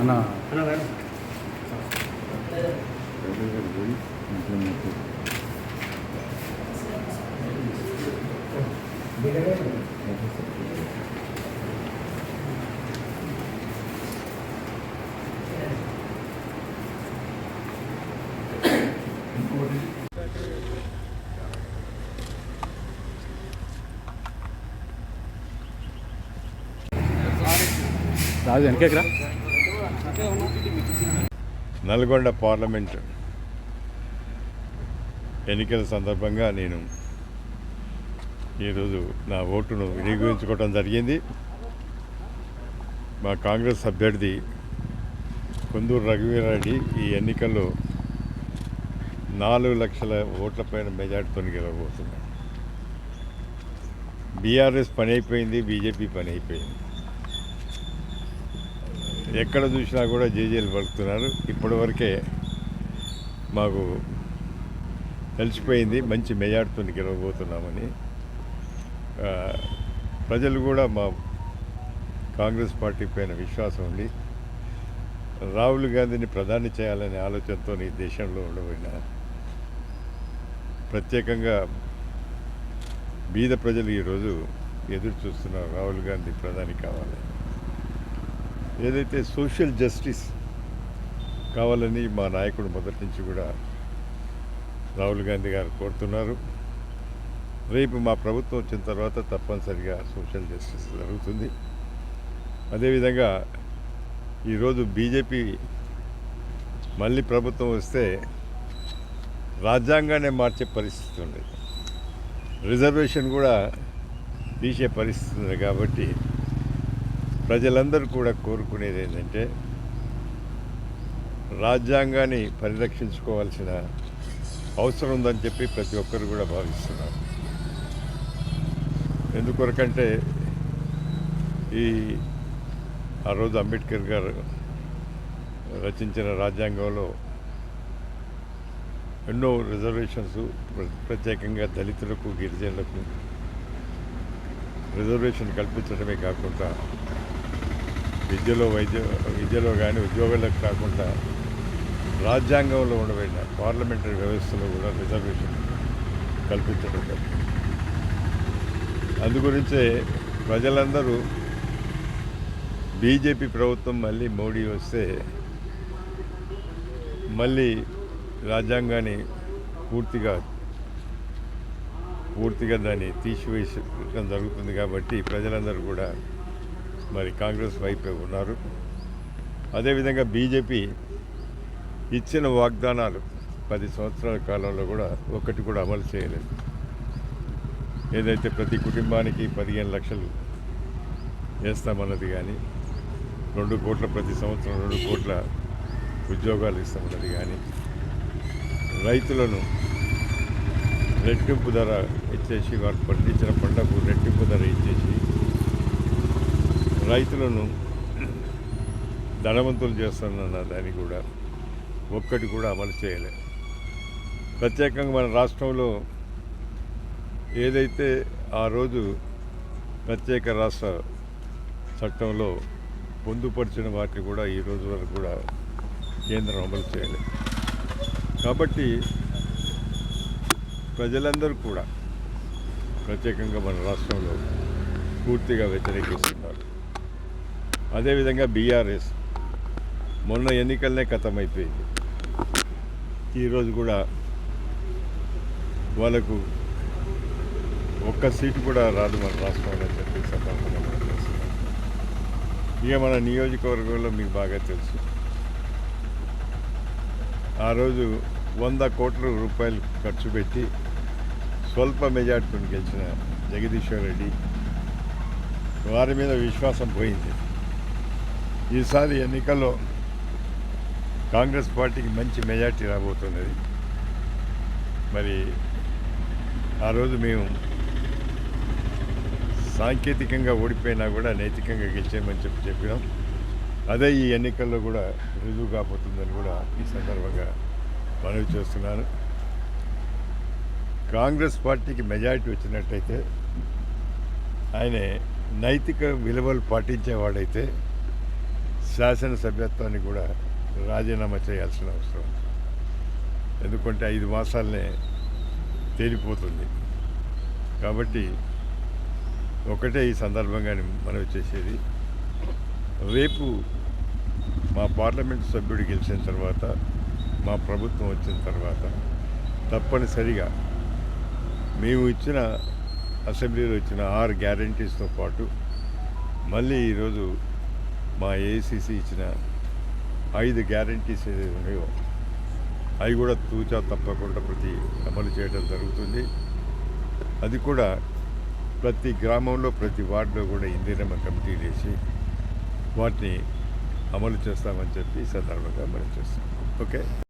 하나 하나 가요. రాజు వెనకేకరా. Nalgonda parliament ఎన్నికల సందర్భంగా నేను ఈరోజు నా ఓటును వినియోగించుకోవడం జరిగింది. మా కాంగ్రెస్ అభ్యర్థి కొందూరు రఘువీరారెడ్డి ఈ ఎన్నికల్లో నాలుగు లక్షల ఓట్ల పైన మెజార్టీతో గెలవబోతున్నాడు. బీఆర్ఎస్ పని అయిపోయింది బీజేపీ పని అయిపోయింది. ఎక్కడ చూసినా కూడా జేజేలు పలుకుతున్నారు. ఇప్పటివరకే మాకు తెలిసిపోయింది మంచి మెజార్టీతో గెలవబోతున్నామని. ప్రజలు కూడా మా కాంగ్రెస్ పార్టీ పైన విశ్వాసం ఉంది రాహుల్ గాంధీని ప్రధాని చేయాలనే ఆలోచనతో ఈ దేశంలో ఉండబోయిన ప్రత్యేకంగా బీద ప్రజలు ఈరోజు ఎదురు చూస్తున్నారు రాహుల్ గాంధీ ప్రధాని కావాలి. ఏదైతే సోషల్ జస్టిస్ కావాలని మా నాయకుడు మొదటి నుంచి కూడా రాహుల్ గాంధీ గారు కోరుతున్నారు. రేపు మా ప్రభుత్వం వచ్చిన తర్వాత తప్పనిసరిగా సోషల్ జస్టిస్ జరుగుతుంది. అదేవిధంగా ఈరోజు బీజేపీ మళ్ళీ ప్రభుత్వం వస్తే రాజ్యాంగాన్ని మార్చే పరిస్థితి ఉంది. రిజర్వేషన్ కూడా తీసే పరిస్థితి ఉంది కాబట్టి ప్రజలందరూ కూడా కోరుకునేది ఏంటంటే రాజ్యాంగాన్ని పరిరక్షించుకోవాల్సిన అవసరం ఉందని చెప్పి ప్రతి ఒక్కరు కూడా భావిస్తున్నారు. ఎందుకొరకంటే ఈ ఆ రోజు అంబేద్కర్ గారు రచించిన రాజ్యాంగంలో ఎన్నో రిజర్వేషన్స్ ప్ర- ప్రత్యేకంగా దళితులకు గిరిజనులకు రిజర్వేషన్ కల్పించడమే కాకుండా విద్యలో వైద్య విద్యలో కానీ ఉద్యోగాలకు కాకుండా రాజ్యాంగంలో ఉండబడిన పార్లమెంటరీ వ్యవస్థలో కూడా రిజర్వేషన్ కల్పించడం జరిగింది. అందుగురించే ప్రజలందరూ బీజేపీ ప్రభుత్వం మళ్ళీ మోడీ వస్తే మళ్ళీ రాజ్యాంగాన్ని పూర్తిగా పూర్తిగా దాన్ని తీసివేసడం జరుగుతుంది కాబట్టి ప్రజలందరూ కూడా మరి కాంగ్రెస్ వైపే ఉన్నారు. అదేవిధంగా బీజేపీ ఇచ్చిన వాగ్దానాలు పది సంవత్సరాల కాలంలో కూడా ఒకటి కూడా అమలు చేయలేదు. ఏదైతే ప్రతి కుటుంబానికి పదిహేను లక్షలు వేస్తామన్నది కానీ రెండు కోట్ల ప్రతి సంవత్సరం రెండు కోట్ల ఉద్యోగాలు ఇస్తామన్నది కానీ రైతులను రెట్టింపు ధర ఇచ్చేసి వారు పండించిన పంటకు రెట్టింపు ధర ఇచ్చేసి రైతులను ధనవంతులు చేస్తానన్న దాన్ని కూడా ఒక్కటి కూడా అమలు చేయలేదు ప్రత్యేకంగా మన రాష్ట్రంలో ఏదైతే ఆ రోజు ప్రత్యేక రాష్ట్ర చట్టంలో పొందుపరిచిన వాటిని కూడా ఈ రోజు వరకు కూడా కేంద్రం అమలు చేయలేదు. కాబట్టి ప్రజలందరూ కూడా ప్రత్యేకంగా మన రాష్ట్రంలో పూర్తిగా వ్యతిరేకిస్తున్నారు. అదేవిధంగా బీఆర్ఎస్ మొన్న ఎన్నికలనే ఖతమైపోయింది ఈరోజు కూడా వాళ్ళకు ఒక్క సీటు కూడా రాదు మన రాష్ట్రంలో చెప్పి మనం చేస్తున్నాం. ఇక మన నియోజకవర్గంలో మీకు బాగా తెలుసు. ఆ రోజు వంద కోట్ల రూపాయలు ఖర్చు పెట్టి స్వల్ప మెజార్టీని గెలిచిన జగదీశ్వర్ రెడ్డి వారి మీద విశ్వాసం పోయింది. ఈసారి ఎన్నికల్లో కాంగ్రెస్ పార్టీకి మంచి మెజార్టీ రాబోతున్నది. మరి ఆ రోజు మేము సాంకేతికంగా ఓడిపోయినా కూడా నైతికంగా గెలిచామని చెప్పి చెప్పినాం. అదే ఈ ఎన్నికల్లో కూడా రుజువు కాబోతుందని కూడా ఈ సందర్భంగా మనవి చేస్తున్నాను. కాంగ్రెస్ పార్టీకి మెజారిటీ వచ్చినట్టయితే ఆయన నైతిక విలువలు పాటించేవాడైతే శాసనసభ్యత్వాన్ని కూడా రాజీనామా చేయాల్సిన అవసరం. ఎందుకంటే ఐదు మాసాలనే తేలిపోతుంది. కాబట్టి ఒకటే ఈ సందర్భంగా మనవి చేసేది. రేపు మా పార్లమెంట్ సభ్యుడు గెలిచిన తర్వాత మా ప్రభుత్వం వచ్చిన తర్వాత తప్పనిసరిగా మేము ఇచ్చిన అసెంబ్లీలో ఇచ్చిన ఆరు గ్యారంటీస్తో పాటు మళ్ళీ ఈరోజు మా ఏసీసీ ఇచ్చిన ఐదు గ్యారంటీస్ ఏదైతే ఉన్నాయో అవి కూడా తూచా తప్పకుండా ప్రతి అమలు చేయడం జరుగుతుంది. అది కూడా ప్రతి గ్రామంలో ప్రతి వార్డులో కూడా ఇందిరమ్మ కమిటీ వేసి వాటిని అమలు చేస్తామని చెప్పి ఈ సందర్భంగా మనం చేస్తాం ఓకే?